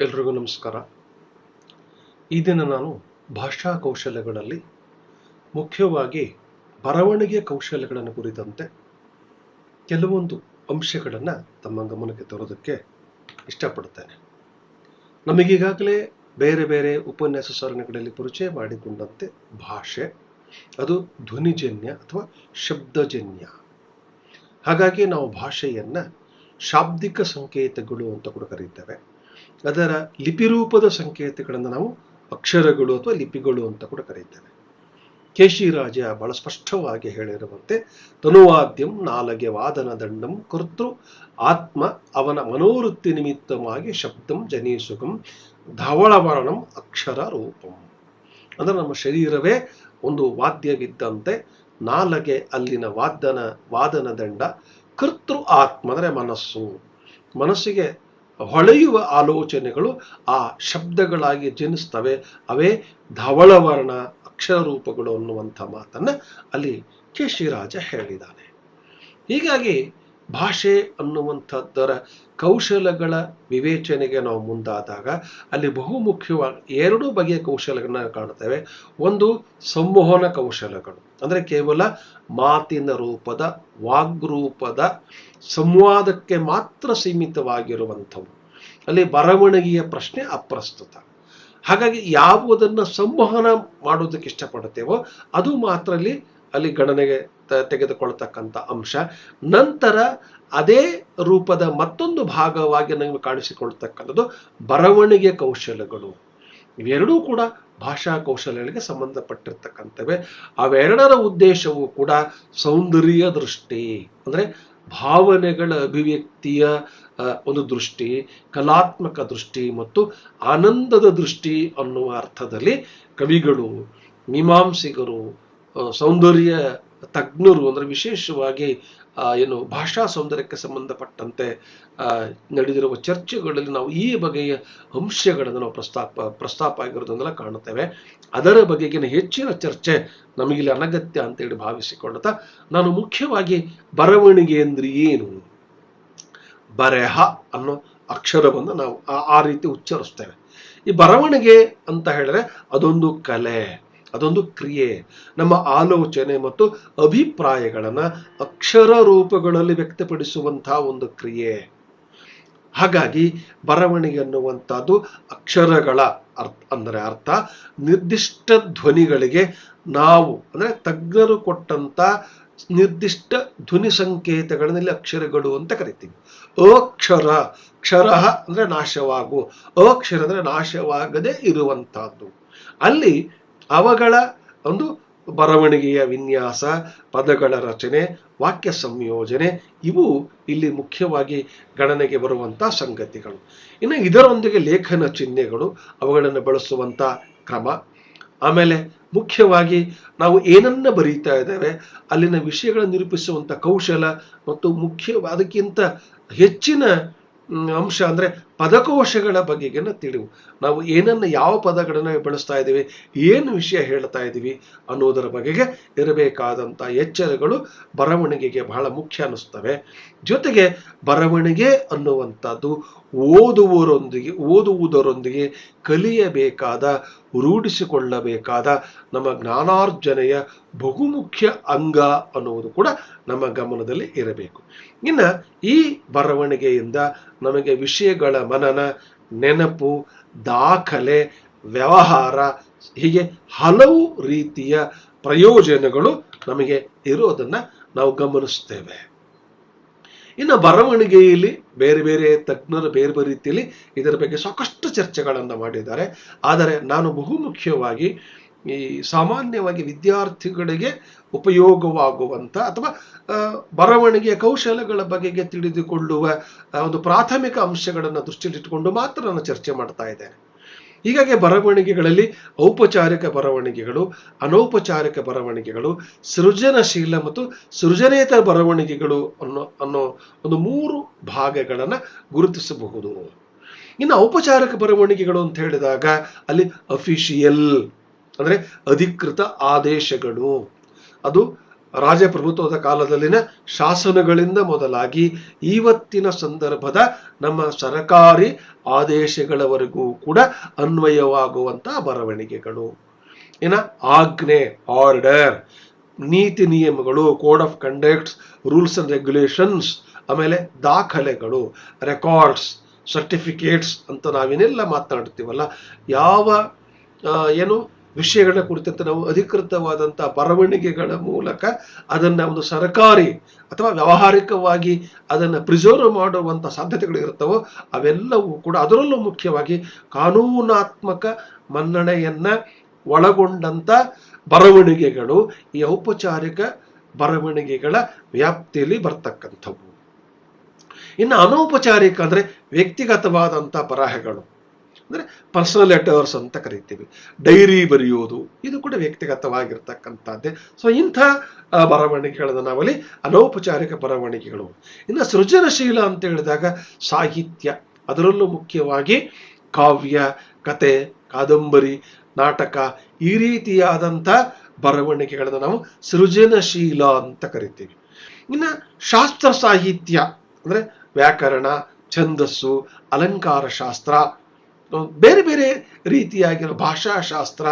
ಎಲ್ರಿಗೂ ನಮಸ್ಕಾರ. ಈ ದಿನ ನಾನು ಭಾಷಾ ಕೌಶಲ್ಯಗಳಲ್ಲಿ ಮುಖ್ಯವಾಗಿ ಬರವಣಿಗೆ ಕೌಶಲ್ಯಗಳನ್ನು ಕುರಿತಂತೆ ಕೆಲವೊಂದು ಅಂಶಗಳನ್ನು ತಮ್ಮ ಗಮನಕ್ಕೆ ತರೋದಕ್ಕೆ ಇಷ್ಟಪಡ್ತೇನೆ. ನಮಗೀಗಾಗಲೇ ಬೇರೆ ಬೇರೆ ಉಪನ್ಯಾಸ ಸರಣಿಗಳಲ್ಲಿ ಪರಿಚಯ ಮಾಡಿಕೊಂಡಂತೆ ಭಾಷೆ, ಅದು ಧ್ವನಿಜನ್ಯ ಅಥವಾ ಶಬ್ದಜನ್ಯ. ಹಾಗಾಗಿ ನಾವು ಭಾಷೆಯನ್ನು ಶಾಬ್ದಿಕ ಸಂಕೇತಗಳು ಅಂತ ಕೂಡ ಕರೀತೇವೆ. ಅದರ ಲಿಪಿರೂಪದ ಸಂಕೇತಗಳನ್ನು ನಾವು ಅಕ್ಷರಗಳು ಅಥವಾ ಲಿಪಿಗಳು ಅಂತ ಕೂಡ ಕರೀತೇವೆ. ಕೇಶಿರಾಜ ಬಹಳ ಸ್ಪಷ್ಟವಾಗಿ ಹೇಳಿರುವಂತೆ, ತನುವಾದ್ಯಂ ನಾಲಗೆ ವಾದನ ದಂಡಂ ಕರ್ತೃ ಆತ್ಮ ಅವನ ಮನೋವೃತ್ತಿ ನಿಮಿತ್ತವಾಗಿ ಶಬ್ದಂ ಜನೀಸುಗಂ ಧವಳವರ್ಣಂ ಅಕ್ಷರ ರೂಪಂ. ಅಂದ್ರೆ ನಮ್ಮ ಶರೀರವೇ ಒಂದು ವಾದ್ಯವಿದ್ದಂತೆ, ನಾಲಗೆ ಅಲ್ಲಿನ ವಾದನ ವಾದನ ದಂಡ ಕರ್ತೃ ಆತ್ಮ, ಅಂದರೆ ಮನಸ್ಸು. ಮನಸ್ಸಿಗೆ ಹೊಳೆಯುವ ಆಲೋಚನೆಗಳು ಆ ಶಬ್ದಗಳಾಗಿ ಜನಿಸ್ತವೆ. ಅವೇ ಧವಳವರ್ಣ ಅಕ್ಷರ ರೂಪಗಳು ಅನ್ನುವಂಥ ಮಾತನ್ನ ಅಲ್ಲಿ ಕೇಶಿರಾಜ ಹೇಳಿದ್ದಾನೆ. ಹೀಗಾಗಿ ಭಾಷೆ ಅನ್ನುವಂಥದ್ದರ ಕೌಶಲಗಳ ವಿವೇಚನೆಗೆ ನಾವು ಮುಂದಾದಾಗ ಅಲ್ಲಿ ಬಹುಮುಖ್ಯವಾಗಿ ಎರಡು ಬಗೆಯ ಕೌಶಲಗಳನ್ನ ಕಾಣ್ತೇವೆ ಒಂದು ಸಂವಹನ ಕೌಶಲಗಳು. ಅಂದರೆ ಕೇವಲ ಮಾತಿನ ರೂಪದ, ವಾಗ್ರೂಪದ, ಸಂವಾದಕ್ಕೆ ಮಾತ್ರ ಸೀಮಿತವಾಗಿರುವಂಥವು. ಅಲ್ಲಿ ಬರವಣಿಗೆಯ ಪ್ರಶ್ನೆ ಅಪ್ರಸ್ತುತ. ಹಾಗಾಗಿ ಯಾವುದನ್ನು ಸಂವಹನ ಮಾಡೋದಕ್ಕೆ ಇಷ್ಟಪಡುತ್ತೇವೋ ಅದು ಮಾತ್ರ ಅಲ್ಲಿ ಅಲ್ಲಿ ಗಣನೆಗೆ ತೆಗೆದುಕೊಳ್ತಕ್ಕಂಥ ಅಂಶ. ನಂತರ ಅದೇ ರೂಪದ ಮತ್ತೊಂದು ಭಾಗವಾಗಿ ನಮಗೆ ಕಾಣಿಸಿಕೊಳ್ತಕ್ಕಂಥದ್ದು ಬರವಣಿಗೆ ಕೌಶಲ್ಯಗಳು ಇವೆರಡೂ ಕೂಡ ಭಾಷಾ ಕೌಶಲ್ಯಗಳಿಗೆ ಸಂಬಂಧಪಟ್ಟಿರ್ತಕ್ಕಂಥವೆ. ಅವೆರಡರ ಉದ್ದೇಶವು ಕೂಡ ಸೌಂದರ್ಯ ದೃಷ್ಟಿ, ಅಂದರೆ ಭಾವನೆಗಳ ಅಭಿವ್ಯಕ್ತಿಯ ಒಂದು ದೃಷ್ಟಿ, ಕಲಾತ್ಮಕ ದೃಷ್ಟಿ ಮತ್ತು ಆನಂದದ ದೃಷ್ಟಿ ಅನ್ನುವ ಅರ್ಥದಲ್ಲಿ ಕವಿಗಳು ಮೀಮಾಂಸಿಗರು ಸೌಂದರ್ಯ ತಜ್ಞರು ಅಂದರೆ ವಿಶೇಷವಾಗಿ ಏನು ಭಾಷಾ ಸೌಂದರ್ಯಕ್ಕೆ ಸಂಬಂಧಪಟ್ಟಂತೆ ನಡೆದಿರುವ ಚರ್ಚೆಗಳಲ್ಲಿ ನಾವು ಈ ಬಗೆಯ ಅಂಶಗಳನ್ನು ನಾವು ಪ್ರಸ್ತಾಪ ಪ್ರಸ್ತಾಪ ಆಗಿರೋದನ್ನೆಲ್ಲ ಕಾಣುತ್ತೇವೆ. ಅದರ ಬಗೆಗಿನ ಹೆಚ್ಚಿನ ಚರ್ಚೆ ನಮಗಿಲ್ಲಿ ಅನಗತ್ಯ ಅಂತೇಳಿ ಭಾವಿಸಿಕೊಳ್ಳುತ್ತಾ ನಾನು ಮುಖ್ಯವಾಗಿ ಬರವಣಿಗೆ ಅಂದ್ರೆ ಏನು? ಬರೆಹ ಅನ್ನೋ ಅಕ್ಷರವನ್ನು ನಾವು ಆ ರೀತಿ ಉಚ್ಚರಿಸ್ತೇವೆ. ಈ ಬರವಣಿಗೆ ಅಂತ ಹೇಳಿದ್ರೆ ಅದೊಂದು ಕಲೆ. ಅದೊಂದು ಕ್ರಿಯೆ. ನಮ್ಮ ಆಲೋಚನೆ ಮತ್ತು ಅಭಿಪ್ರಾಯಗಳನ್ನ ಅಕ್ಷರ ರೂಪಗಳಲ್ಲಿ ವ್ಯಕ್ತಪಡಿಸುವಂತಹ ಒಂದು ಕ್ರಿಯೆ. ಹಾಗಾಗಿ ಬರವಣಿಗೆ ಅನ್ನುವಂಥದ್ದು ಅಕ್ಷರಗಳ ಅರ್ಥ, ಅಂದರೆ ಅರ್ಥ, ನಿರ್ದಿಷ್ಟ ಧ್ವನಿಗಳಿಗೆ ನಾವು, ಅಂದರೆ ತಜ್ಞರು ಕೊಟ್ಟಂತ ನಿರ್ದಿಷ್ಟ ಧ್ವನಿ ಸಂಕೇತಗಳಲ್ಲಿ ಅಕ್ಷರಗಳು ಅಂತ ಕರಿತೀವಿ. ಅಕ್ಷರ, ಕ್ಷರ ಅಂದ್ರೆ ನಾಶವಾಗು, ಅಕ್ಷರ ಅಂದ್ರೆ ನಾಶವಾಗದೇ ಇರುವಂತಹದ್ದು ಅಲ್ಲಿ ಅವುಗಳ ಒಂದು ಬರವಣಿಗೆಯ ವಿನ್ಯಾಸ, ಪದಗಳ ರಚನೆ, ವಾಕ್ಯ ಸಂಯೋಜನೆ, ಇವು ಇಲ್ಲಿ ಮುಖ್ಯವಾಗಿ ಗಣನೆಗೆ ಬರುವಂತ ಸಂಗತಿಗಳು. ಇನ್ನು ಇದರೊಂದಿಗೆ ಲೇಖನ ಚಿಹ್ನೆಗಳು, ಅವುಗಳನ್ನು ಬಳಸುವಂತ ಕ್ರಮ. ಆಮೇಲೆ ಮುಖ್ಯವಾಗಿ ನಾವು ಏನನ್ನ ಬರೀತಾ ಇದ್ದೇವೆ, ಅಲ್ಲಿನ ವಿಷಯಗಳನ್ನು ನಿರೂಪಿಸುವಂತ ಕೌಶಲ ಮತ್ತು ಮುಖ್ಯ ಅದಕ್ಕಿಂತ ಹೆಚ್ಚಿನ ಅಂಶ ಅಂದ್ರೆ ಪದಕೋಶಗಳ ಬಗೆಗಿನ ತಿಳಿವು. ನಾವು ಏನನ್ನ ಯಾವ ಪದಗಳನ್ನು ಬಳಸ್ತಾ ಇದ್ದೀವಿ, ಏನು ವಿಷಯ ಹೇಳ್ತಾ ಇದ್ದೀವಿ ಅನ್ನೋದರ ಬಗೆಗೆ ಇರಬೇಕಾದಂಥ ಎಚ್ಚರಗಳು ಬರವಣಿಗೆಗೆ ಬಹಳ ಮುಖ್ಯ ಅನ್ನಿಸ್ತವೆ. ಜೊತೆಗೆ ಬರವಣಿಗೆ ಅನ್ನುವಂಥದ್ದು ಓದುವರೊಂದಿಗೆ ಓದುವುದರೊಂದಿಗೆ ಕಲಿಯಬೇಕಾದ, ರೂಢಿಸಿಕೊಳ್ಳಬೇಕಾದ ನಮ್ಮ ಜ್ಞಾನಾರ್ಜನೆಯ ಬಹುಮುಖ್ಯ ಅಂಗ ಅನ್ನುವುದು ಕೂಡ ನಮ್ಮ ಗಮನದಲ್ಲಿ ಇರಬೇಕು. ಇನ್ನು ಈ ಬರವಣಿಗೆಯಿಂದ ನಮಗೆ ವಿಷಯಗಳ ಮನನ ನೆನಪು, ದಾಖಲೆ, ವ್ಯವಹಾರ, ಹೀಗೆ ಹಲವು ರೀತಿಯ ಪ್ರಯೋಜನಗಳು ನಮಗೆ ಇರೋದನ್ನ ನಾವು ಗಮನಿಸ್ತೇವೆ. ಇನ್ನು ಬರವಣಿಗೆಯಲ್ಲಿ ಬೇರೆ ಬೇರೆ ತಜ್ಞರು ಬೇರೆ ಬೇರೆ ರೀತಿಯಲ್ಲಿ ಇದರ ಬಗ್ಗೆ ಸಾಕಷ್ಟು ಚರ್ಚೆಗಳನ್ನು ಮಾಡಿದ್ದಾರೆ. ಆದರೆ ನಾನು ಬಹುಮುಖ್ಯವಾಗಿ ಈ ಸಾಮಾನ್ಯವಾಗಿ ವಿದ್ಯಾರ್ಥಿಗಳಿಗೆ ಉಪಯೋಗವಾಗುವಂಥ ಅಥವಾ ಬರವಣಿಗೆಯ ಕೌಶಲಗಳ ಬಗೆಗೆ ತಿಳಿದುಕೊಳ್ಳುವ ಒಂದು ಪ್ರಾಥಮಿಕ ಅಂಶಗಳನ್ನು ದೃಷ್ಟಿಯಲ್ಲಿಟ್ಟುಕೊಂಡು ಮಾತ್ರ ನಾನು ಚರ್ಚೆ ಮಾಡ್ತಾ ಇದ್ದೇನೆ. ಹೀಗಾಗಿ ಬರವಣಿಗೆಗಳಲ್ಲಿ ಔಪಚಾರಿಕ ಬರವಣಿಗೆಗಳು, ಅನೌಪಚಾರಿಕ ಬರವಣಿಗೆಗಳು, ಸೃಜನಶೀಲ ಮತ್ತು ಸೃಜನೇತರ ಬರವಣಿಗೆಗಳು ಅನ್ನೋ ಅನ್ನೋ ಒಂದು ಮೂರು ಭಾಗಗಳನ್ನು ಗುರುತಿಸಬಹುದು. ಇನ್ನು ಔಪಚಾರಿಕ ಬರವಣಿಗೆಗಳು ಅಂತ ಹೇಳಿದಾಗ ಅಲ್ಲಿ ಅಫಿಷಿಯಲ್ ಅಂದ್ರೆ ಅಧಿಕೃತ ಆದೇಶಗಳು. ಅದು ರಾಜಪ್ರಭುತ್ವದ ಕಾಲದಲ್ಲಿನ ಶಾಸನಗಳಿಂದ ಮೊದಲಾಗಿ ಇವತ್ತಿನ ಸಂದರ್ಭದ ನಮ್ಮ ಸರಕಾರಿ ಆದೇಶಗಳವರೆಗೂ ಕೂಡ ಅನ್ವಯವಾಗುವಂತಹ ಬರವಣಿಗೆಗಳು. ಏನ ಆಜ್ಞೆ ಆರ್ಡರ್ ನೀತಿ ನಿಯಮಗಳು code of conducts rules and regulations ಆಮೇಲೆ ದಾಖಲೆಗಳು ರೆಕಾರ್ಡ್ಸ್ ಸರ್ಟಿಫಿಕೇಟ್ಸ್ ಅಂತ ನಾವೇನೆಲ್ಲ ಮಾತನಾಡ್ತೀವಲ್ಲ ಯಾವ ಏನು ವಿಷಯಗಳ ಕುರಿತಂತೆ ನಾವು ಅಧಿಕೃತವಾದಂಥ ಬರವಣಿಗೆಗಳ ಮೂಲಕ ಅದನ್ನ ಒಂದು ಸರ್ಕಾರಿ ಅಥವಾ ವ್ಯಾವಹಾರಿಕವಾಗಿ ಅದನ್ನು ಪ್ರಿಸರ್ವ್ ಮಾಡುವಂಥ ಸಾಧ್ಯತೆಗಳು ಇರ್ತವೋ ಅವೆಲ್ಲವೂ ಕೂಡ ಅದರಲ್ಲೂ ಮುಖ್ಯವಾಗಿ ಕಾನೂನಾತ್ಮಕ ಮನ್ನಣೆಯನ್ನ ಒಳಗೊಂಡಂತ ಬರವಣಿಗೆಗಳು, ಈ ಔಪಚಾರಿಕ ಬರವಣಿಗೆಗಳ ವ್ಯಾಪ್ತಿಯಲ್ಲಿ ಬರ್ತಕ್ಕಂಥವು. ಇನ್ನು ಅನೌಪಚಾರಿಕ ಅಂದ್ರೆ ವ್ಯಕ್ತಿಗತವಾದಂಥ ಬರಹಗಳು. ಅಂದ್ರೆ ಪರ್ಸನಲ್ ಲೆಟರ್ಸ್ ಅಂತ ಕರಿತೀವಿ. ಡೈರಿ ಬರೆಯೋದು ಇದು ಕೂಡ ವ್ಯಕ್ತಿಗತವಾಗಿರ್ತಕ್ಕಂಥದ್ದೇ. ಸೊ ಇಂಥ ಬರವಣಿಗೆಗಳನ್ನು ನಾವಲ್ಲಿ ಅನೌಪಚಾರಿಕ ಬರವಣಿಗೆಗಳು. ಇನ್ನು ಸೃಜನಶೀಲ ಅಂತ ಹೇಳಿದಾಗ ಸಾಹಿತ್ಯ, ಅದರಲ್ಲೂ ಮುಖ್ಯವಾಗಿ ಕಾವ್ಯ, ಕತೆ, ಕಾದಂಬರಿ, ನಾಟಕ, ಈ ರೀತಿಯಾದಂಥ ಬರವಣಿಗೆಗಳನ್ನು ನಾವು ಸೃಜನಶೀಲ ಅಂತ ಕರಿತೀವಿ. ಇನ್ನು ಶಾಸ್ತ್ರ ಸಾಹಿತ್ಯ, ಅಂದರೆ ವ್ಯಾಕರಣ, ಛಂದಸ್ಸು ಅಲಂಕಾರ ಶಾಸ್ತ್ರ ಬೇರೆ ಬೇರೆ ರೀತಿಯಾಗಿರೋ ಭಾಷಾಶಾಸ್ತ್ರ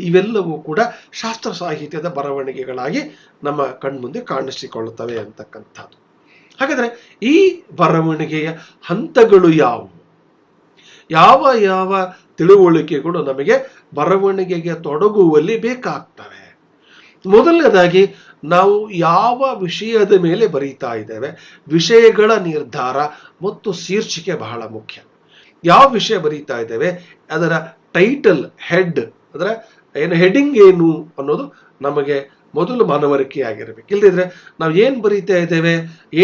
ಇವೆಲ್ಲವೂ ಕೂಡ ಶಾಸ್ತ್ರ ಸಾಹಿತ್ಯದ ಬರವಣಿಗೆಗಳಾಗಿ ನಮ್ಮ ಕಣ್ಮುಂದೆ ಕಾಣಿಸಿಕೊಳ್ಳುತ್ತವೆ ಅಂತಕ್ಕಂಥದ್ದು. ಹಾಗಾದರೆ ಈ ಬರವಣಿಗೆಯ ಹಂತಗಳು ಯಾವುವು? ಯಾವ ಯಾವ ತಿಳುವಳಿಕೆಗಳು ನಮಗೆ ಬರವಣಿಗೆಗೆ ತೊಡಗುವಲ್ಲಿ ಬೇಕಾಗ್ತವೆ? ಮೊದಲನೇದಾಗಿ ನಾವು ಯಾವ ವಿಷಯದ ಮೇಲೆ ಬರೀತಾ ಇದ್ದೇವೆ? ವಿಷಯಗಳ ನಿರ್ಧಾರ ಮತ್ತು ಶೀರ್ಷಿಕೆ ಬಹಳ ಮುಖ್ಯ. ಯಾವ ವಿಷಯ ಬರೀತಾ ಇದ್ದೇವೆ, ಅದರ ಟೈಟಲ್ ಹೆಡ್ ಅದರ ಏನು ಹೆಡಿಂಗ್ ಏನು ಅನ್ನೋದು ನಮಗೆ ಮೊದಲು ಮನವರಿಕೆ ಆಗಿರಬೇಕು ಇಲ್ಲದಿದ್ರೆ ನಾವು ಏನು ಬರೀತಾ ಇದ್ದೇವೆ,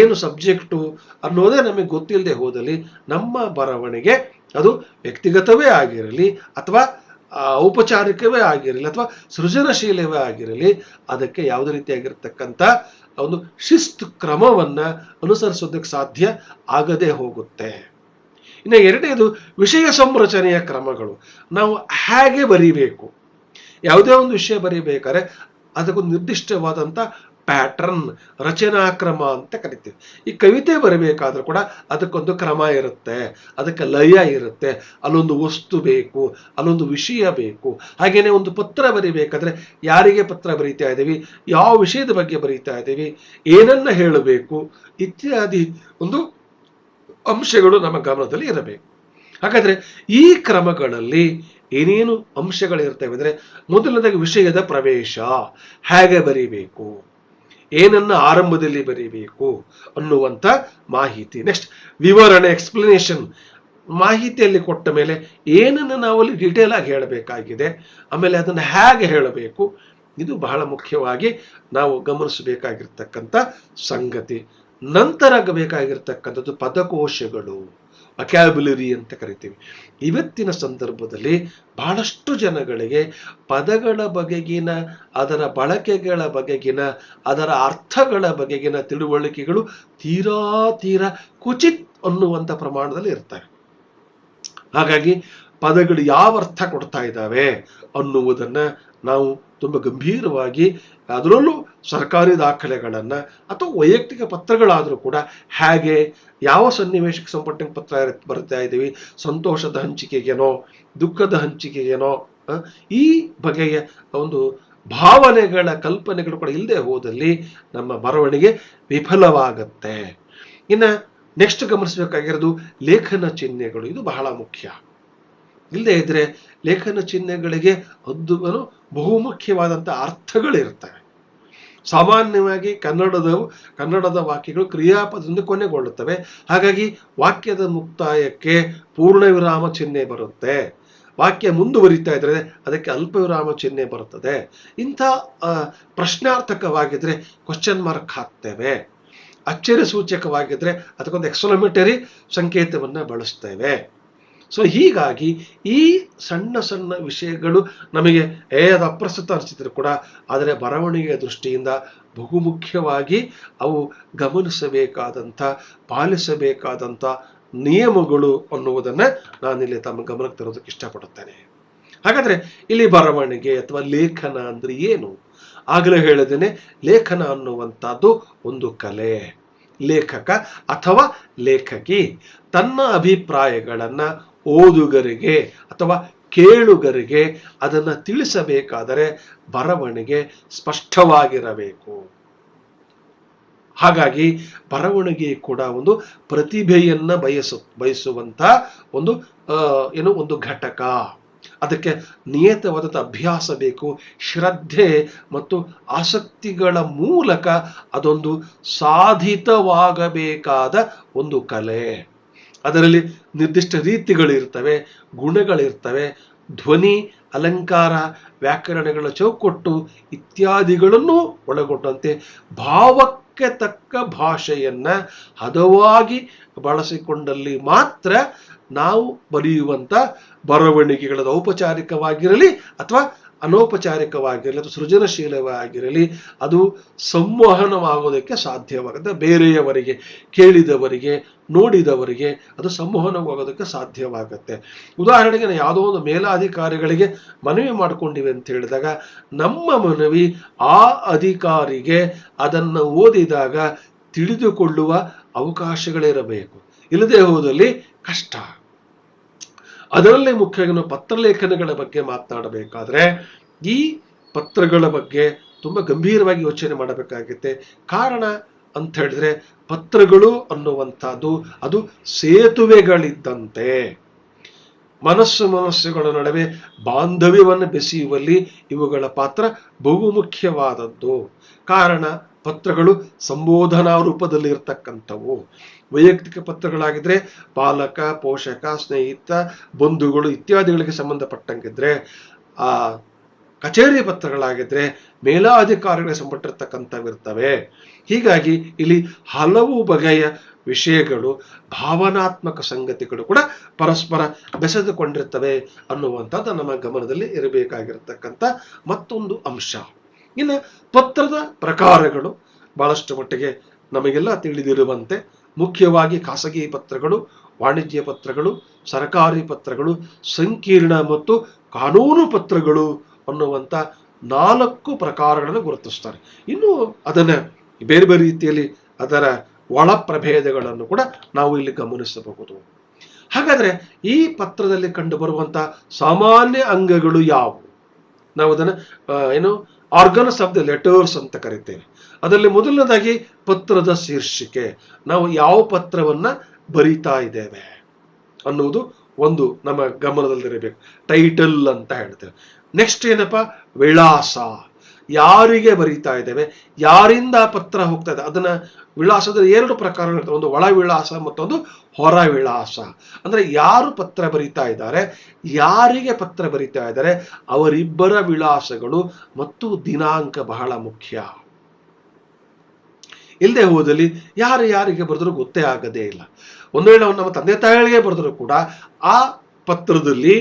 ಏನು ಸಬ್ಜೆಕ್ಟು ಅನ್ನೋದೇ ನಮಗೆ ಗೊತ್ತಿಲ್ಲದೆ ಹೋದಲ್ಲಿ ನಮ್ಮ ಬರವಣಿಗೆ ಅದು ವ್ಯಕ್ತಿಗತವೇ ಆಗಿರಲಿ ಅಥವಾ ಔಪಚಾರಿಕವೇ ಆಗಿರಲಿ ಅಥವಾ ಸೃಜನಶೀಲವೇ ಆಗಿರಲಿ, ಅದಕ್ಕೆ ಯಾವುದೇ ರೀತಿಯಾಗಿರ್ತಕ್ಕಂಥ ಒಂದು ಶಿಸ್ತು ಕ್ರಮವನ್ನ ಅನುಸರಿಸೋದಕ್ಕೆ ಸಾಧ್ಯ ಆಗದೆ ಹೋಗುತ್ತೆ. ಇನ್ನು ಎರಡನೇದು ವಿಷಯ ಸಂರಚನೆಯ ಕ್ರಮಗಳು. ನಾವು ಹೇಗೆ ಬರಿಬೇಕು? ಯಾವುದೇ ಒಂದು ವಿಷಯ ಬರಿಬೇಕಾದ್ರೆ ಅದಕ್ಕೊಂದು ನಿರ್ದಿಷ್ಟವಾದಂಥ ಪ್ಯಾಟರ್ನ್ ರಚನಾ ಕ್ರಮ ಅಂತ ಕರಿತೀವಿ. ಈ ಕವಿತೆ ಬರಬೇಕಾದ್ರೂ ಕೂಡ ಅದಕ್ಕೊಂದು ಕ್ರಮ ಇರುತ್ತೆ. ಅದಕ್ಕೆ ಲಯ ಇರುತ್ತೆ. ಅಲ್ಲೊಂದು ವಸ್ತು ಬೇಕು, ಅಲ್ಲೊಂದು ವಿಷಯ ಬೇಕು. ಹಾಗೇನೆ ಒಂದು ಪತ್ರ ಬರಿಬೇಕಾದ್ರೆ ಯಾರಿಗೆ ಪತ್ರ ಬರೀತಾ ಇದ್ದೀವಿ? ಯಾವ ವಿಷಯದ ಬಗ್ಗೆ ಬರೀತಾ ಇದ್ದೀವಿ? ಏನನ್ನ ಹೇಳಬೇಕು? ಇತ್ಯಾದಿ ಒಂದು ಅಂಶಗಳು ನಮ್ಮ ಗಮನದಲ್ಲಿ ಇರಬೇಕು. ಹಾಗಾದ್ರೆ ಈ ಕ್ರಮಗಳಲ್ಲಿ ಏನೇನು ಅಂಶಗಳಿರ್ತವೆ ಅಂದ್ರೆ ಮೊದಲನೇದಾಗಿ ವಿಷಯದ ಪ್ರವೇಶ. ಹೇಗೆ ಬರೀಬೇಕು? ಏನನ್ನ ಆರಂಭದಲ್ಲಿ ಬರೀಬೇಕು ಅನ್ನುವಂಥ ಮಾಹಿತಿ. ನೆಕ್ಸ್ಟ್ ವಿವರಣೆ ಎಕ್ಸ್ಪ್ಲನೇಷನ್ ಮಾಹಿತಿಯಲ್ಲಿ ಕೊಟ್ಟ ಮೇಲೆ ಏನನ್ನು ನಾವು ಅಲ್ಲಿ ಡೀಟೇಲ್ ಆಗಿ ಹೇಳಬೇಕಾಗಿದೆ, ಆಮೇಲೆ ಅದನ್ನು ಹೇಗೆ ಹೇಳಬೇಕು, ಇದು ಬಹಳ ಮುಖ್ಯವಾಗಿ ನಾವು ಗಮನಿಸಬೇಕಾಗಿರ್ತಕ್ಕಂಥ ಸಂಗತಿ. ನಂತರ ಬೇಕಾಗಿರ್ತಕ್ಕಂಥದ್ದು ಪದಕೋಶಗಳು ಅಕ್ಯಾಬುಲರಿ ಅಂತ ಕರಿತೀವಿ. ಇವತ್ತಿನ ಸಂದರ್ಭದಲ್ಲಿ ಬಹಳಷ್ಟು ಜನಗಳಿಗೆ ಪದಗಳ ಬಗೆಗಿನ, ಅದರ ಬಳಕೆಗಳ ಬಗೆಗಿನ, ಅದರ ಅರ್ಥಗಳ ಬಗೆಗಿನ ತಿಳುವಳಿಕೆಗಳು ತೀರಾ ತೀರಾ ಕುಚಿತ್ ಅನ್ನುವಂಥ ಪ್ರಮಾಣದಲ್ಲಿ ಇರ್ತವೆ ಹಾಗಾಗಿ ಪದಗಳು ಯಾವ ಅರ್ಥ ಕೊಡ್ತಾ ಇದ್ದಾವೆ ಅನ್ನುವುದನ್ನು ನಾವು ತುಂಬ ಗಂಭೀರವಾಗಿ ಅದರಲ್ಲೂ ಸರ್ಕಾರಿ ದಾಖಲೆಗಳನ್ನು ಅಥವಾ ವೈಯಕ್ತಿಕ ಪತ್ರಗಳಾದರೂ ಕೂಡ ಹೇಗೆ, ಯಾವ ಸನ್ನಿವೇಶಕ್ಕೆ ಸಂಪಟ್ಟಂಗೆ ಪತ್ರ ಬರ್ತಾ ಇದ್ದೀವಿ, ಸಂತೋಷದ ಹಂಚಿಕೆಗೇನೋ, ದುಃಖದ ಹಂಚಿಕೆಗೇನೋ ಈ ಬಗೆಯ ಒಂದು ಭಾವನೆಗಳ ಕಲ್ಪನೆಗಳು ಕೂಡ ಇಲ್ಲದೆ ಹೋದಲ್ಲಿ ನಮ್ಮ ಬರವಣಿಗೆ ವಿಫಲವಾಗತ್ತೆ. ಇನ್ನು ನೆಕ್ಸ್ಟ್ ಗಮನಿಸಬೇಕಾಗಿರೋದು ಲೇಖನ ಚಿಹ್ನೆಗಳು, ಇದು ಬಹಳ ಮುಖ್ಯ. ಇಲ್ಲದೆ ಇದ್ರೆ ಲೇಖನ ಚಿಹ್ನೆಗಳಿಗೆ ಅದ್ದು ಬಹುಮುಖ್ಯವಾದಂಥ ಅರ್ಥಗಳಿರ್ತವೆ ಸಾಮಾನ್ಯವಾಗಿ ಕನ್ನಡದ ಕನ್ನಡದ ವಾಕ್ಯಗಳು ಕ್ರಿಯಾಪದದಿಂದ ಕೊನೆಗೊಳ್ಳುತ್ತವೆ. ಹಾಗಾಗಿ ವಾಕ್ಯದ ಮುಕ್ತಾಯಕ್ಕೆ ಪೂರ್ಣ ವಿರಾಮ ಚಿಹ್ನೆ ಬರುತ್ತೆ. ವಾಕ್ಯ ಮುಂದುವರಿತಾ ಇದ್ರೆ ಅದಕ್ಕೆ ಅಲ್ಪ ವಿರಾಮ ಚಿಹ್ನೆ ಬರುತ್ತದೆ. ಇಂಥ ಪ್ರಶ್ನಾರ್ಥಕವಾಗಿದ್ರೆ ಕ್ವಶನ್ ಮಾರ್ಕ್ ಹಾಕ್ತೇವೆ. ಅಚ್ಚರಿ ಸೂಚಕವಾಗಿದ್ರೆ ಅದಕ್ಕೊಂದು ಎಕ್ಸಲಮೇಟರಿ ಸಂಕೇತವನ್ನು ಬಳಸ್ತೇವೆ. ಸೊ ಹೀಗಾಗಿ ಈ ಸಣ್ಣ ಸಣ್ಣ ವಿಷಯಗಳು ನಮಗೆ ಏ ಅದು ಅಪ್ರಸ್ತುತ ಅನಿಸಿದ್ರು ಕೂಡ, ಆದರೆ ಬರವಣಿಗೆಯ ದೃಷ್ಟಿಯಿಂದ ಬಹುಮುಖ್ಯವಾಗಿ ಅವು ಗಮನಿಸಬೇಕಾದಂಥ, ಪಾಲಿಸಬೇಕಾದಂಥ ನಿಯಮಗಳು ಅನ್ನುವುದನ್ನು ನಾನಿಲ್ಲಿ ತಮ್ಮ ಗಮನಕ್ಕೆ ತರೋದಕ್ಕೆ ಇಷ್ಟಪಡುತ್ತೇನೆ. ಹಾಗಾದರೆ ಇಲ್ಲಿ ಬರವಣಿಗೆ ಅಥವಾ ಲೇಖನ ಅಂದರೆ ಏನು? ಆಗಲೇ ಹೇಳಿದ್ದೇನೆ, ಲೇಖನ ಅನ್ನುವಂಥದ್ದು ಒಂದು ಕಲೆ. ಲೇಖಕ ಅಥವಾ ಲೇಖಕಿ ತನ್ನ ಅಭಿಪ್ರಾಯಗಳನ್ನ ಓದುಗರಿಗೆ ಅಥವಾ ಕೇಳುಗರಿಗೆ ಅದನ್ನು ತಿಳಿಸಬೇಕಾದರೆ ಬರವಣಿಗೆ ಸ್ಪಷ್ಟವಾಗಿರಬೇಕು. ಹಾಗಾಗಿ ಬರವಣಿಗೆ ಕೂಡ ಒಂದು ಪ್ರತಿಭೆಯನ್ನ ಬಯಸು, ಬಯಸುವಂತ ಒಂದು ಏನು ಒಂದು ಘಟಕ. ಅದಕ್ಕೆ ನಿಯತವಾದ ಅಭ್ಯಾಸ ಬೇಕು, ಶ್ರದ್ಧೆ ಮತ್ತು ಆಸಕ್ತಿಗಳ ಮೂಲಕ ಅದೊಂದು ಸಾಧಿತವಾಗಬೇಕಾದ ಒಂದು ಕಲೆ. ಅದರಲ್ಲಿ ನಿರ್ದಿಷ್ಟ ರೀತಿಗಳಿರ್ತವೆ, ಗುಣಗಳಿರ್ತವೆ, ಧ್ವನಿ, ಅಲಂಕಾರ, ವ್ಯಾಕರಣಗಳ ಚೌಕಟ್ಟು ಇತ್ಯಾದಿಗಳನ್ನು ಒಳಗೊಂಡಂತೆ ಭಾವಕ್ಕೆ ತಕ್ಕ ಭಾಷೆಯನ್ನ ಹದವಾಗಿ ಬಳಸಿಕೊಂಡಲ್ಲಿ ಮಾತ್ರ ನಾವು ಬರೆಯುವಂತ ಬರವಣಿಗೆಗಳ ಔಪಚಾರಿಕವಾಗಿರಲಿ ಅಥವಾ ಅನೌಪಚಾರಿಕವಾಗಿರಲಿ ಅಥವಾ ಸೃಜನಶೀಲವಾಗಿರಲಿ ಅದು ಸಂವಹನವಾಗೋದಕ್ಕೆ ಸಾಧ್ಯವಾಗುತ್ತೆ. ಬೇರೆಯವರಿಗೆ, ಕೇಳಿದವರಿಗೆ, ನೋಡಿದವರಿಗೆ ಅದು ಸಂವಹನವಾಗೋದಕ್ಕೆ ಸಾಧ್ಯವಾಗುತ್ತೆ. ಉದಾಹರಣೆಗೆ ನಾವು ಯಾವುದೋ ಒಂದು ಮೇಲಾಧಿಕಾರಿಗಳಿಗೆ ಮನವಿ ಮಾಡಿಕೊಂಡಿವೆ ಅಂತ ಹೇಳಿದಾಗ, ನಮ್ಮ ಮನವಿ ಆ ಅಧಿಕಾರಿಗೆ ಅದನ್ನು ಓದಿದಾಗ ತಿಳಿದುಕೊಳ್ಳುವ ಅವಕಾಶಗಳಿರಬೇಕು ಇಲ್ಲದೆ ಹೋದಲ್ಲಿ ಕಷ್ಟ. ಅದರಲ್ಲಿ ಮುಖ್ಯವಾಗಿ ನಾವು ಪತ್ರಲೇಖನಗಳ ಬಗ್ಗೆ ಮಾತನಾಡಬೇಕಾದ್ರೆ ಈ ಪತ್ರಗಳ ಬಗ್ಗೆ ತುಂಬ ಗಂಭೀರವಾಗಿ ಯೋಚನೆ ಮಾಡಬೇಕಾಗುತ್ತೆ. ಕಾರಣ ಅಂತ ಹೇಳಿದ್ರೆ ಪತ್ರಗಳು ಅನ್ನುವಂಥದ್ದು ಅದು ಸೇತುವೆಗಳಿದ್ದಂತೆ. ಮನಸ್ಸು ಮನಸ್ಸುಗಳ ನಡುವೆ ಬಾಂಧವ್ಯವನ್ನು ಬೆಸೆಯುವಲ್ಲಿ ಇವುಗಳ ಪಾತ್ರ ಬಹುಮುಖ್ಯವಾದದ್ದು. ಕಾರಣ ಪತ್ರಗಳು ಸಂಬೋಧನಾ ರೂಪದಲ್ಲಿ ಇರ್ತಕ್ಕಂಥವು ವೈಯಕ್ತಿಕ ಪತ್ರಗಳಾಗಿದ್ರೆ ಪಾಲಕ, ಪೋಷಕ, ಸ್ನೇಹಿತ, ಬಂಧುಗಳು ಇತ್ಯಾದಿಗಳಿಗೆ ಸಂಬಂಧಪಟ್ಟಂಗಿದ್ರೆ, ಆ ಕಚೇರಿ ಪತ್ರಗಳಾಗಿದ್ರೆ ಮೇಲಾಧಿಕಾರಿಗಳಿಗೆ ಸಂಬಂಧಿರ್ತಕ್ಕಂಥವಿರ್ತವೆ ಹೀಗಾಗಿ ಇಲ್ಲಿ ಹಲವು ಬಗೆಯ ವಿಷಯಗಳು, ಭಾವನಾತ್ಮಕ ಸಂಗತಿಗಳು ಕೂಡ ಪರಸ್ಪರ ಬೆಸೆದುಕೊಂಡಿರ್ತವೆ ಅನ್ನುವಂಥದ್ದು ನಮ್ಮ ಗಮನದಲ್ಲಿ ಇರಬೇಕಾಗಿರತಕ್ಕಂಥ ಮತ್ತೊಂದು ಅಂಶ. ಇನ್ನು ಪತ್ರದ ಪ್ರಕಾರಗಳು ಬಹಳಷ್ಟು ಮಟ್ಟಿಗೆ ನಮಗೆಲ್ಲ ತಿಳಿದಿರುವಂತೆ ಮುಖ್ಯವಾಗಿ ಖಾಸಗಿ ಪತ್ರಗಳು, ವಾಣಿಜ್ಯ ಪತ್ರಗಳು, ಸರ್ಕಾರಿ ಪತ್ರಗಳು, ಸಂಕೀರ್ಣ ಮತ್ತು ಕಾನೂನು ಪತ್ರಗಳು ಅನ್ನುವಂಥ ನಾಲ್ಕು ಪ್ರಕಾರಗಳನ್ನು ಗುರುತಿಸ್ತಾರೆ. ಇನ್ನು ಅದನ್ನು ಬೇರೆ ಬೇರೆ ರೀತಿಯಲ್ಲಿ ಅದರ ಒಳ ಪ್ರಭೇದಗಳನ್ನು ಕೂಡ ನಾವು ಇಲ್ಲಿ ಗಮನಿಸಬಹುದು. ಹಾಗಾದರೆ ಈ ಪತ್ರದಲ್ಲಿ ಕಂಡುಬರುವಂಥ ಸಾಮಾನ್ಯ ಅಂಗಗಳು ಯಾವುವು? ನಾವು ಅದನ್ನು ಏನು ಆರ್ಗನ್ಸ್ ಆಫ್ ದ ಲೆಟರ್ಸ್ ಅಂತ ಕರಿತೇವೆ ಅದರಲ್ಲಿ ಮೊದಲನೇದಾಗಿ ಪತ್ರದ ಶೀರ್ಷಿಕೆ. ನಾವು ಯಾವ ಪತ್ರವನ್ನ ಬರಿತಾ ಇದ್ದೇವೆ ಅನ್ನುವುದು ಒಂದು ನಮ್ಮ ಗಮನದಲ್ಲಿರಬೇಕು. ಟೈಟಲ್ ಅಂತ ಹೇಳ್ತೇವೆ. ನೆಕ್ಸ್ಟ್ ಏನಪ್ಪ? ವಿಳಾಸ. ಯಾರಿಗೆ ಬರೀತಾ ಇದ್ದೇವೆ? ಯಾರಿಂದ ಪತ್ರ ಹೋಗ್ತಾ ಇದೆ? ಅದನ್ನ ವಿಳಾಸದ ಎರಡು ಪ್ರಕಾರಗಳಿರ್ತವೆ ಒಂದು ಒಳ ವಿಳಾಸ ಮತ್ತೊಂದು ಹೊರ ವಿಳಾಸ. ಅಂದ್ರೆ ಯಾರು ಪತ್ರ ಬರೀತಾ ಇದ್ದಾರೆ? ಯಾರಿಗೆ ಪತ್ರ ಬರೀತಾ ಇದ್ದಾರೆ? ಅವರಿಬ್ಬರ ವಿಳಾಸಗಳು ಮತ್ತು ದಿನಾಂಕ ಬಹಳ ಮುಖ್ಯ. ಇಲ್ಲದೆ ಹೋದಲ್ಲಿ ಯಾರು ಯಾರಿಗೆ ಬರೆದರೂ ಗೊತ್ತೇ ಆಗದೇ ಇಲ್ಲ. ಒಂದು ವೇಳೆ ನಮ್ಮ ತಂದೆ ತಾಯಿಗಳಿಗೆ ಬರೆದರೂ ಕೂಡ ಆ ಪತ್ರದಲ್ಲಿ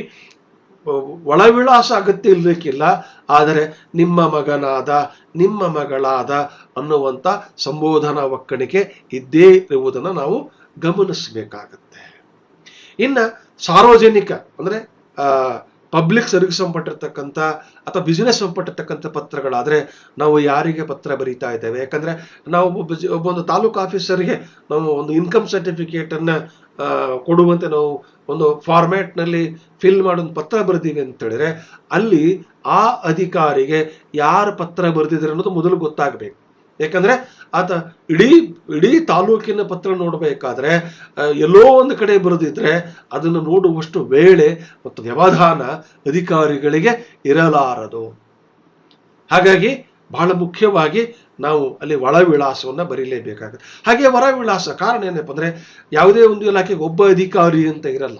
ಒಳ ವಿಳಾಸ ಅಗತ್ಯ ಇರಲಿಕ್ಕಿಲ್ಲ ಆದರೆ ನಿಮ್ಮ ಮಗನಾದ, ನಿಮ್ಮ ಮಗಳಾದ ಅನ್ನುವಂಥ ಸಂಬೋಧನಾ ಒಕ್ಕಣಿಕೆ ಇದ್ದೇ ಇರುವುದನ್ನು ನಾವು ಗಮನಿಸಬೇಕಾಗತ್ತೆ. ಇನ್ನು ಸಾರ್ವಜನಿಕ ಅಂದರೆ ಪಬ್ಲಿಕ್ ಸರ್ವಿಸ್ ಸಂಪಟ್ಟಿರ್ತಕ್ಕಂಥ ಅಥವಾ ಬಿಸಿನೆಸ್ ಸಂಪಟ್ಟಿರ್ತಕ್ಕಂಥ ಪತ್ರಗಳಾದರೆ ನಾವು ಯಾರಿಗೆ ಪತ್ರ ಬರೀತಾ ಇದ್ದೇವೆ? ಯಾಕಂದರೆ ನಾವು ಒಬ್ಬ ಒಂದು ತಾಲೂಕು ಆಫೀಸರ್ಗೆ ನಾವು ಒಂದು ಇನ್ಕಮ್ ಸರ್ಟಿಫಿಕೇಟನ್ನು ಕೊಡುವಂತೆ ನಾವು ಒಂದು ಫಾರ್ಮ್ಯಾಟ್ನಲ್ಲಿ ಫಿಲ್ ಮಾಡೊಂದು ಪತ್ರ ಬರೆದೀವಿ ಅಂತ ಹೇಳಿದ್ರೆ ಅಲ್ಲಿ ಆ ಅಧಿಕಾರಿಗೆ ಯಾರು ಪತ್ರ ಬರೆದಿದ್ದಾರೆ ಅನ್ನೋದು ಮೊದಲು ಗೊತ್ತಾಗಬೇಕು. ಯಾಕಂದ್ರೆ ಆತ ಇಡೀ ಇಡೀ ತಾಲೂಕಿನ ಪತ್ರ ನೋಡಬೇಕಾದ್ರೆ ಎಲ್ಲೋ ಒಂದು ಕಡೆ ಬರೆದಿದ್ರೆ ಅದನ್ನು ನೋಡುವಷ್ಟು ವೇಳೆ ಮತ್ತು ವ್ಯವಧಾನ ಅಧಿಕಾರಿಗಳಿಗೆ ಇರಲಾರದು. ಹಾಗಾಗಿ ಬಹಳ ಮುಖ್ಯವಾಗಿ ನಾವು ಅಲ್ಲಿ ಒಳ ವಿಳಾಸವನ್ನು ಬರೀಲೇಬೇಕಾಗುತ್ತೆ. ಹಾಗೆ ಹೊರ ವಿಳಾಸ ಕಾರಣ ಏನಪ್ಪ ಅಂದರೆ ಯಾವುದೇ ಒಂದು ಇಲಾಖೆಗೆ ಒಬ್ಬ ಅಧಿಕಾರಿ ಅಂತ ಇರಲ್ಲ.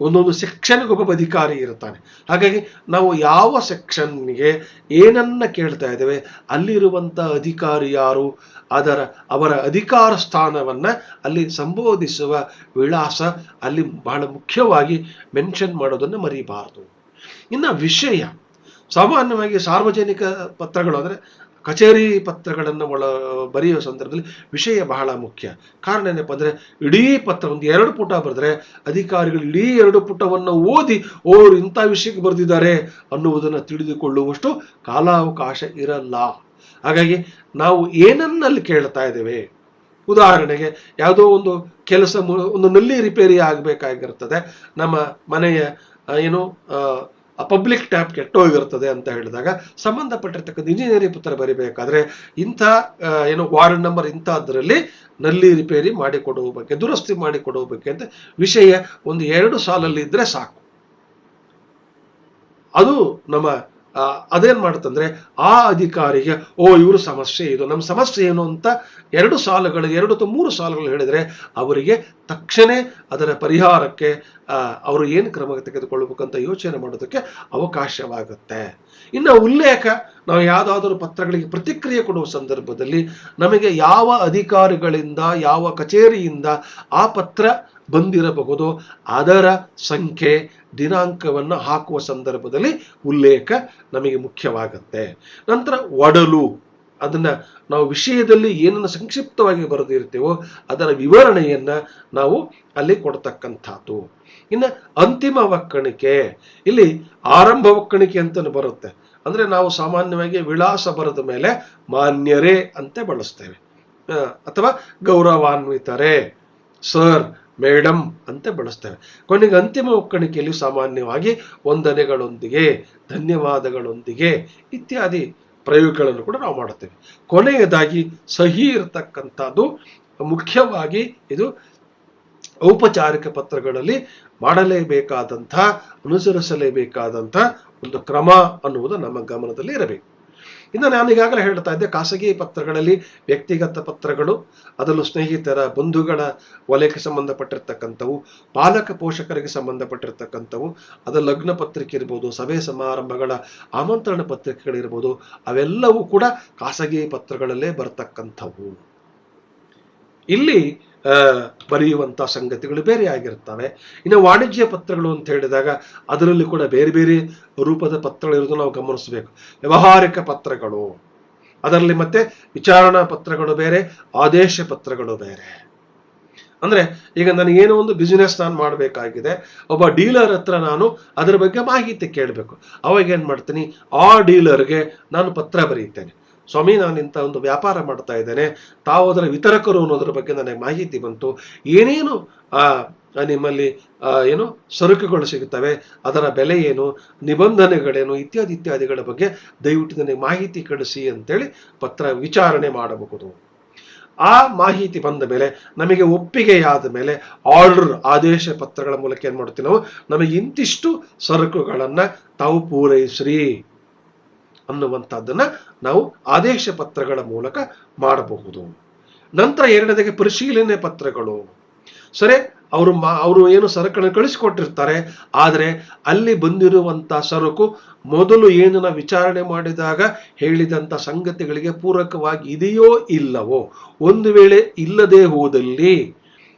ಒಂದೊಂದು ಸೆಕ್ಷನ್ಗೆ ಒಬ್ಬ ಅಧಿಕಾರಿ ಇರ್ತಾನೆ ಹಾಗಾಗಿ ನಾವು ಯಾವ ಸೆಕ್ಷನ್ಗೆ ಏನನ್ನ ಕೇಳ್ತಾ ಇದ್ದೇವೆ, ಅಲ್ಲಿರುವಂತ ಅಧಿಕಾರಿ ಯಾರು, ಅದರ, ಅವರ ಅಧಿಕಾರ ಸ್ಥಾನವನ್ನ ಅಲ್ಲಿ ಸಂಬೋಧಿಸುವ ವಿಳಾಸ ಅಲ್ಲಿ ಬಹಳ ಮುಖ್ಯವಾಗಿ ಮೆನ್ಷನ್ ಮಾಡೋದನ್ನು ಮರಿಬಾರದು. ಇನ್ನು ವಿಷಯ, ಸಾಮಾನ್ಯವಾಗಿ ಸಾರ್ವಜನಿಕ ಪತ್ರಗಳು ಅಂದ್ರೆ ಕಚೇರಿ ಪತ್ರಗಳನ್ನು ಒಳ ಬರೆಯುವ ಸಂದರ್ಭದಲ್ಲಿ ವಿಷಯ ಬಹಳ ಮುಖ್ಯ. ಕಾರಣ ಏನಪ್ಪ ಅಂದರೆ, ಇಡೀ ಪತ್ರ ಒಂದು ಎರಡು ಪುಟ ಬರೆದ್ರೆ ಅಧಿಕಾರಿಗಳು ಇಡೀ ಎರಡು ಪುಟವನ್ನು ಓದಿ ಓರು ಇಂಥ ವಿಷಯಕ್ಕೆ ಬರೆದಿದ್ದಾರೆ ಅನ್ನುವುದನ್ನು ತಿಳಿದುಕೊಳ್ಳುವಷ್ಟು ಕಾಲಾವಕಾಶ ಇರಲ್ಲ. ಹಾಗಾಗಿ ನಾವು ಏನನ್ನಲ್ಲಿ ಕೇಳ್ತಾ ಇದ್ದೇವೆ? ಉದಾಹರಣೆಗೆ ಯಾವುದೋ ಒಂದು ಕೆಲಸ ಒಂದು ನಲ್ಲಿ ರಿಪೇರಿ ಆಗಬೇಕಾಗಿರ್ತದೆ. ನಮ್ಮ ಮನೆಯ ಏನು ಪಬ್ಲಿಕ್ ಟ್ಯಾಪ್ ಕೆಟ್ಟೋಗಿರ್ತದೆ ಅಂತ ಹೇಳಿದಾಗ ಸಂಬಂಧಪಟ್ಟಿರ್ತಕ್ಕಂಥ ಇಂಜಿನಿಯರಿಂಗ್ ಪುತ್ರ ಬರಿಬೇಕಾದ್ರೆ ಇಂಥ ಏನು ವಾರ್ಡ್ ನಂಬರ್ ಇಂಥದ್ರಲ್ಲಿ ನಲ್ಲಿ ರಿಪೇರಿ ಮಾಡಿಕೊಡುವ ಬಗ್ಗೆ ದುರಸ್ತಿ ಮಾಡಿಕೊಡುವ ಬಗ್ಗೆ ಅಂತ ವಿಷಯ ಒಂದು ಎರಡು ಸಾಲಲ್ಲಿ ಇದ್ರೆ ಸಾಕು. ಅದು ನಮ್ಮ ಆ, ಅದೇನ್ ಮಾಡುತ್ತಂದ್ರೆ ಆ ಅಧಿಕಾರಿಗೆ, ಓ, ಇವರು ಸಮಸ್ಯೆ ಇದು ನಮ್ಮ ಸಮಸ್ಯೆ ಏನು ಅಂತ ಎರಡು ಸಾಲುಗಳು ಎರಡು ಅಥವಾ ಮೂರು ಸಾಲುಗಳು ಹೇಳಿದ್ರೆ ಅವರಿಗೆ ತಕ್ಷಣ ಅದರ ಪರಿಹಾರಕ್ಕೆ ಅವರು ಏನು ಕ್ರಮ ತೆಗೆದುಕೊಳ್ಳಬೇಕಂತ ಯೋಚನೆ ಮಾಡೋದಕ್ಕೆ ಅವಕಾಶವಾಗುತ್ತೆ. ಇನ್ನು ಉಲ್ಲೇಖ, ನಾವು ಯಾವುದಾದರೂ ಪತ್ರಗಳಿಗೆ ಪ್ರತಿಕ್ರಿಯೆ ಕೊಡುವ ಸಂದರ್ಭದಲ್ಲಿ ನಮಗೆ ಯಾವ ಅಧಿಕಾರಿಗಳಿಂದ, ಯಾವ ಕಚೇರಿಯಿಂದ ಆ ಪತ್ರ ಬಂದಿರಬಹುದು. ಅದರ ಸಂಖ್ಯೆ ದಿನಾಂಕವನ್ನು ಹಾಕುವ ಸಂದರ್ಭದಲ್ಲಿ ಉಲ್ಲೇಖ ನಮಗೆ ಮುಖ್ಯವಾಗುತ್ತೆ. ನಂತರ ಒಡಲು. ಅದನ್ನ ನಾವು ವಿಷಯದಲ್ಲಿ ಏನನ್ನು ಸಂಕ್ಷಿಪ್ತವಾಗಿ ಬರೆದಿರ್ತೇವೋ ಅದರ ವಿವರಣೆಯನ್ನ ನಾವು ಅಲ್ಲಿ ಕೊಡ್ತಕ್ಕಂಥದ್ದು. ಇನ್ನು ಅಂತಿಮ ಒಕ್ಕಣಿಕೆ. ಇಲ್ಲಿ ಆರಂಭ ಒಕ್ಕಣಿಕೆ ಅಂತ ಬರುತ್ತೆ. ಅಂದ್ರೆ ನಾವು ಸಾಮಾನ್ಯವಾಗಿ ವಿಳಾಸ ಬರೆದ ಮೇಲೆ ಮಾನ್ಯರೇ ಅಂತ ಬಳಸ್ತೇವೆ. ಅಥವಾ ಗೌರವಾನ್ವಿತರೇ. ಸರ್ ಮೇಡಮ್ ಅಂತ ಬಳಸ್ತಾರೆ. ಕೊನೆಗೆ ಅಂತಿಮ ಒಕ್ಕಣಿಕೆಯಲ್ಲಿ ಸಾಮಾನ್ಯವಾಗಿ ವಂದನೆಗಳೊಂದಿಗೆ, ಧನ್ಯವಾದಗಳೊಂದಿಗೆ ಇತ್ಯಾದಿ ಪ್ರಯೋಗಗಳನ್ನು ಕೂಡ ನಾವು ಮಾಡುತ್ತೇವೆ. ಕೊನೆಯದಾಗಿ ಸಹಿ ಇರತಕ್ಕಂಥದ್ದು ಮುಖ್ಯವಾಗಿ ಇದು ಔಪಚಾರಿಕ ಪತ್ರಗಳಲ್ಲಿ ಮಾಡಲೇಬೇಕಾದಂಥ, ಅನುಸರಿಸಲೇಬೇಕಾದಂಥ ಒಂದು ಕ್ರಮ ಅನ್ನುವುದು ನಮ್ಮ ಗಮನದಲ್ಲಿ ಇರಬೇಕು. ಇನ್ನು ನಾನು ಈಗಾಗಲೇ ಹೇಳ್ತಾ ಇದ್ದೆ, ಖಾಸಗಿ ಪತ್ರಗಳಲ್ಲಿ ವ್ಯಕ್ತಿಗತ ಪತ್ರಗಳು ಅದರಲ್ಲೂ ಸ್ನೇಹಿತರ ಬಂಧುಗಳ ವಲಯಕ್ಕೆ ಸಂಬಂಧಪಟ್ಟಿರ್ತಕ್ಕಂಥವು, ಪಾಲಕ ಪೋಷಕರಿಗೆ ಸಂಬಂಧಪಟ್ಟಿರ್ತಕ್ಕಂಥವು ಅದರ ಲಗ್ನ ಪತ್ರಿಕೆ ಇರ್ಬೋದು, ಸಭೆ ಸಮಾರಂಭಗಳ ಆಮಂತ್ರಣ ಪತ್ರಿಕೆಗಳಿರ್ಬೋದು, ಅವೆಲ್ಲವೂ ಕೂಡ ಖಾಸಗಿ ಪತ್ರಗಳಲ್ಲೇ ಬರ್ತಕ್ಕಂಥವು. ಇಲ್ಲಿ ಬರೆಯುವಂಥ ಸಂಗತಿಗಳು ಬೇರೆ ಆಗಿರ್ತವೆ ಇನ್ನು ವಾಣಿಜ್ಯ ಪತ್ರಗಳು ಅಂತ ಹೇಳಿದಾಗ ಅದರಲ್ಲಿ ಕೂಡ ಬೇರೆ ಬೇರೆ ರೂಪದ ಪತ್ರಗಳಿರೋದು ನಾವು ಗಮನಿಸಬೇಕು. ವ್ಯವಹಾರಿಕ ಪತ್ರಗಳು, ಅದರಲ್ಲಿ ಮತ್ತೆ ವಿಚಾರಣಾ ಪತ್ರಗಳು ಬೇರೆ, ಆದೇಶ ಪತ್ರಗಳು ಬೇರೆ. ಅಂದ್ರೆ ಈಗ ನನಗೇನೋ ಒಂದು ಬಿಸಿನೆಸ್ ನಾನು ಮಾಡಬೇಕಾಗಿದೆ, ಒಬ್ಬ ಡೀಲರ್ ಹತ್ರ ನಾನು ಅದರ ಬಗ್ಗೆ ಮಾಹಿತಿ ಕೇಳಬೇಕು. ಅವಾಗ ಏನ್ ಮಾಡ್ತೀನಿ? ಆ ಡೀಲರ್ಗೆ ನಾನು ಪತ್ರ ಬರೀತೇನೆ. ಸ್ವಾಮಿ, ನಾನು ಇಂಥ ಒಂದು ವ್ಯಾಪಾರ ಮಾಡ್ತಾ ಇದ್ದೇನೆ. ತಾವು ಅದರ ವಿತರಕರು ಅನ್ನೋದ್ರ ಬಗ್ಗೆ ನನಗೆ ಮಾಹಿತಿ ಬಂತು. ಏನೇನು, ಆ, ನಿಮ್ಮಲ್ಲಿ ಏನು ಸರಕುಗಳು ಸಿಗುತ್ತವೆ ಅದರ ಬೆಲೆ ಏನು, ನಿಬಂಧನೆಗಳೇನು, ಇತ್ಯಾದಿ ಇತ್ಯಾದಿಗಳ ಬಗ್ಗೆ ದಯವಿಟ್ಟು ನನಗೆ ಮಾಹಿತಿ ಕಳಿಸಿ ಅಂತೇಳಿ ಪತ್ರ ವಿಚಾರಣೆ ಮಾಡಬಹುದು. ಆ ಮಾಹಿತಿ ಬಂದ ಮೇಲೆ, ನಮಗೆ ಒಪ್ಪಿಗೆಯಾದ ಮೇಲೆ ಆರ್ಡರ್ ಆದೇಶ ಪತ್ರಗಳ ಮೂಲಕ ಏನ್ ಮಾಡ್ತೀವಿ ನಾವು? ನಮಗೆ ಇಂತಿಷ್ಟು ಸರಕುಗಳನ್ನ ತಾವು ಪೂರೈಸ್ರಿ. ಅನ್ನುವಂಥದ್ದನ್ನ ನಾವು ಆದೇಶ ಪತ್ರಗಳ ಮೂಲಕ ಮಾಡಬಹುದು. ನಂತರ ಎರಡನೇದಾಗಿ ಪರಿಶೀಲನೆ ಪತ್ರಗಳು. ಸರಿ, ಅವರು ಮಾ, ಅವರು ಏನು ಸರಕನ್ನು ಕಳಿಸಿಕೊಟ್ಟಿರ್ತಾರೆ, ಆದರೆ ಅಲ್ಲಿ ಬಂದಿರುವಂಥ ಸರಕು ಮೊದಲು ಏನನ್ನ ವಿಚಾರಣೆ ಮಾಡಿದಾಗ ಹೇಳಿದಂತ ಸಂಗತಿಗಳಿಗೆ ಪೂರಕವಾಗಿ ಇದೆಯೋ ಇಲ್ಲವೋ, ಒಂದು ವೇಳೆ ಇಲ್ಲದೆ ಹೋದಲ್ಲಿ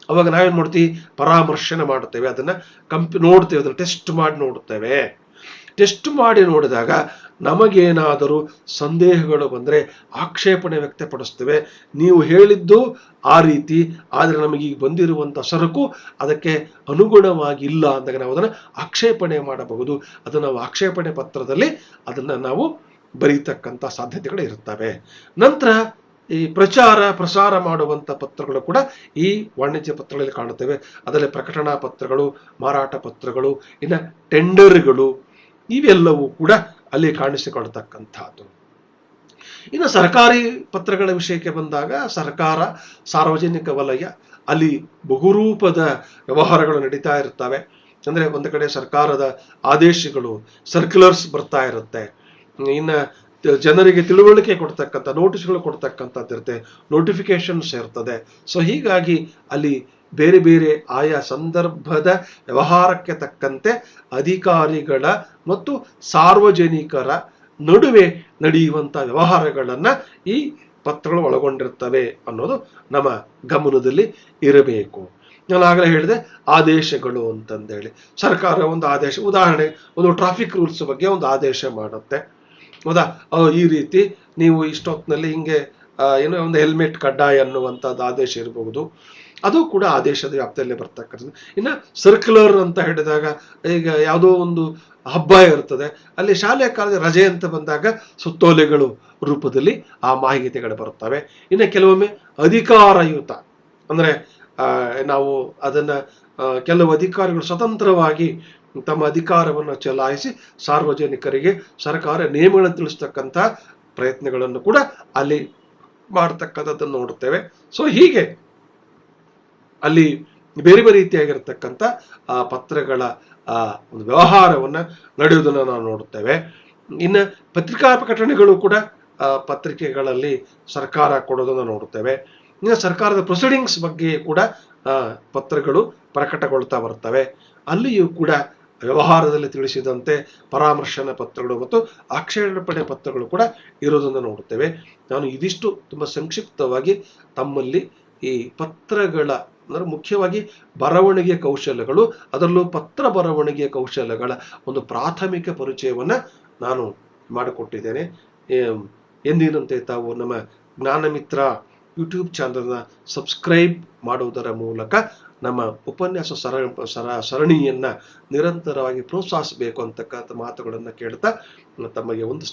ಅವಾಗ ನಾವೇನು ಮಾಡ್ತೀವಿ? ಪರಾಮರ್ಶನೆ ಮಾಡುತ್ತೇವೆ ಅದನ್ನ ಕಂಪ್, ನೋಡ್ತೇವೆ, ಅದನ್ನ ಟೆಸ್ಟ್ ಮಾಡಿ ನೋಡುತ್ತೇವೆ ಟೆಸ್ಟ್ ಮಾಡಿ ನೋಡಿದಾಗ ನಮಗೇನಾದರೂ ಸಂದೇಹಗಳು ಬಂದರೆ ಆಕ್ಷೇಪಣೆ ವ್ಯಕ್ತಪಡಿಸ್ತೇವೆ. ನೀವು ಹೇಳಿದ್ದು ಆ ರೀತಿ, ಆದರೆ ನಮಗೆ ಈಗ ಬಂದಿರುವಂಥ ಸರಕು ಅದಕ್ಕೆ ಅನುಗುಣವಾಗಿಲ್ಲ ಅಂದಾಗ ನಾವು ಅದನ್ನು ಆಕ್ಷೇಪಣೆ ಮಾಡಬಹುದು. ಅದನ್ನು ನಾವು ಆಕ್ಷೇಪಣೆ ಪತ್ರದಲ್ಲಿ ಅದನ್ನು ನಾವು ಬರೀತಕ್ಕಂಥ ಸಾಧ್ಯತೆಗಳು ಇರುತ್ತವೆ. ನಂತರ ಈ ಪ್ರಚಾರ, ಪ್ರಸಾರ ಮಾಡುವಂಥ ಪತ್ರಗಳು ಕೂಡ ಈ ವಾಣಿಜ್ಯ ಪತ್ರಗಳಲ್ಲಿ ಕಾಣುತ್ತೇವೆ. ಅದರಲ್ಲಿ ಪ್ರಕಟಣಾ ಪತ್ರಗಳು, ಮಾರಾಟ ಪತ್ರಗಳು, ಇನ್ನು ಟೆಂಡರ್ಗಳು ಇವೆಲ್ಲವೂ ಕೂಡ ಅಲ್ಲಿ ಕಾಣಿಸಿಕೊಳ್ತಕ್ಕಂಥದ್ದು ಇನ್ನು ಸರ್ಕಾರಿ ಪತ್ರಗಳ ವಿಷಯಕ್ಕೆ ಬಂದಾಗ ಸರ್ಕಾರ ಸಾರ್ವಜನಿಕ ವಲಯ, ಅಲ್ಲಿ ಬಹುರೂಪದ ವ್ಯವಹಾರಗಳು ನಡೀತಾ ಇರ್ತವೆ ಅಂದ್ರೆ ಒಂದು ಕಡೆ ಸರ್ಕಾರದ ಆದೇಶಗಳು ಸರ್ಕ್ಯುಲರ್ಸ್ ಬರ್ತಾ ಇರುತ್ತೆ. ಇನ್ನು ಜನರಿಗೆ ತಿಳುವಳಿಕೆ ಕೊಡ್ತಕ್ಕಂಥ ನೋಟಿಸ್ಗಳು ಕೊಡ್ತಕ್ಕಂಥದ್ದು ಇರುತ್ತೆ ನೋಟಿಫಿಕೇಶನ್ಸ್ ಇರ್ತದೆ. ಸೊ ಹೀಗಾಗಿ ಅಲ್ಲಿ ಬೇರೆ ಬೇರೆ ಆಯಾ ಸಂದರ್ಭದ ವ್ಯವಹಾರಕ್ಕೆ ತಕ್ಕಂತೆ ಅಧಿಕಾರಿಗಳ ಮತ್ತು ಸಾರ್ವಜನಿಕರ ನಡುವೆ ನಡೆಯುವಂಥ ವ್ಯವಹಾರಗಳನ್ನು ಈ ಪತ್ರಗಳು ಒಳಗೊಂಡಿರ್ತವೆ ಅನ್ನೋದು ನಮ್ಮ ಗಮನದಲ್ಲಿ ಇರಬೇಕು. ನಾನು ಆಗಲೇ ಹೇಳಿದೆ, ಆದೇಶಗಳು ಅಂತಂದೇಳಿ. ಸರ್ಕಾರ ಒಂದು ಆದೇಶ, ಉದಾಹರಣೆ, ಒಂದು ಟ್ರಾಫಿಕ್ ರೂಲ್ಸ್ ಬಗ್ಗೆ ಒಂದು ಆದೇಶ ಮಾಡುತ್ತೆ. ಹೌದಾ? ಈ ರೀತಿ ನೀವು ಇಷ್ಟೊತ್ತಿನಲ್ಲಿ ಹಿಂಗೆ ಏನೋ ಒಂದು ಹೆಲ್ಮೆಟ್ ಕಡ್ಡಾಯ ಅನ್ನುವಂಥದ್ದು ಆದೇಶ ಇರಬಹುದು. ಅದು ಕೂಡ ಆದೇಶದ ವ್ಯಾಪ್ತಿಯಲ್ಲೇ ಬರ್ತಕ್ಕಂಥದ್ದು. ಇನ್ನು ಸರ್ಕ್ಯುಲರ್ ಅಂತ ಹೇಳಿದಾಗ ಈಗ ಯಾವುದೋ ಒಂದು ಹಬ್ಬ ಇರ್ತದೆ. ಅಲ್ಲಿ ಶಾಲೆ ಕಾಲದ ರಜೆ ಅಂತ ಬಂದಾಗ ಸುತ್ತೋಲೆಗಳು ರೂಪದಲ್ಲಿ ಆ ಮಾಹಿತಿಗಳು ಬರುತ್ತವೆ. ಇನ್ನು ಕೆಲವೊಮ್ಮೆ ಅಧಿಕಾರಯುತ ಅಂದರೆ ನಾವು ಅದನ್ನು ಕೆಲವು ಅಧಿಕಾರಿಗಳು ಸ್ವತಂತ್ರವಾಗಿ ತಮ್ಮ ಅಧಿಕಾರವನ್ನು ಚಲಾಯಿಸಿ ಸಾರ್ವಜನಿಕರಿಗೆ ಸರ್ಕಾರ ನಿಯಮಗಳನ್ನು ತಿಳಿಸ್ತಕ್ಕಂಥ ಪ್ರಯತ್ನಗಳನ್ನು ಕೂಡ ಅಲ್ಲಿ ಮಾಡ್ತಕ್ಕಂಥದ್ದನ್ನು ನೋಡುತ್ತೇವೆ. ಸೊ ಹೀಗೆ ಅಲ್ಲಿ ಬೇರೆ ಬೇರೆ ರೀತಿಯಾಗಿರ್ತಕ್ಕಂಥ, ಆ, ಪತ್ರಗಳ, ಆ, ಒಂದು ವ್ಯವಹಾರವನ್ನ ನಡೆಯುವುದನ್ನು ನಾವು ನೋಡುತ್ತೇವೆ. ಇನ್ನು ಪತ್ರಿಕಾ ಪ್ರಕಟಣೆಗಳು ಕೂಡ ಪತ್ರಿಕೆಗಳಲ್ಲಿ ಸರ್ಕಾರ ಕೊಡೋದನ್ನು ನೋಡುತ್ತೇವೆ. ಇನ್ನು ಸರ್ಕಾರದ ಪ್ರೊಸೀಡಿಂಗ್ಸ್ ಬಗ್ಗೆ ಕೂಡ ಪತ್ರಗಳು ಪ್ರಕಟಗೊಳ್ತಾ ಬರ್ತವೆ. ಅಲ್ಲಿಯೂ ಕೂಡ ವ್ಯವಹಾರದಲ್ಲಿ ತಿಳಿಸಿದಂತೆ ಪರಾಮರ್ಶನ ಪತ್ರಗಳು ಮತ್ತು ಆಕ್ಷೇಪಣೆ ಪತ್ರಗಳು ಕೂಡ ಇರೋದನ್ನು ನೋಡುತ್ತೇವೆ. ನಾನು ಇದಿಷ್ಟು ತುಂಬ ಸಂಕ್ಷಿಪ್ತವಾಗಿ ತಮ್ಮಲ್ಲಿ ಈ ಪತ್ರಗಳ, ಅಂದ್ರೆ ಮುಖ್ಯವಾಗಿ ಬರವಣಿಗೆ ಕೌಶಲ್ಯಗಳು ಅದರಲ್ಲೂ ಪತ್ರ ಬರವಣಿಗೆ ಕೌಶಲ್ಯಗಳ ಒಂದು ಪ್ರಾಥಮಿಕ ಪರಿಚಯವನ್ನ ನಾನು ಮಾಡಿಕೊಟ್ಟಿದ್ದೇನೆ. ಎಂದಿನಂತೆ ತಾವು ನಮ್ಮ ಜ್ಞಾನಮಿತ್ರ ಯೂಟ್ಯೂಬ್ ಚಾನಲ್ನ ಸಬ್ಸ್ಕ್ರೈಬ್ ಮಾಡುವುದರ ಮೂಲಕ ನಮ್ಮ ಉಪನ್ಯಾಸ ಸರ ಸರ, ಸರಣಿಯನ್ನ ನಿರಂತರವಾಗಿ ಪ್ರೋತ್ಸಾಹಿಸಬೇಕು ಅಂತಕ್ಕಂಥ ಮಾತುಗಳನ್ನು ಕೇಳ್ತಾ ತಮಗೆ ಒಂದು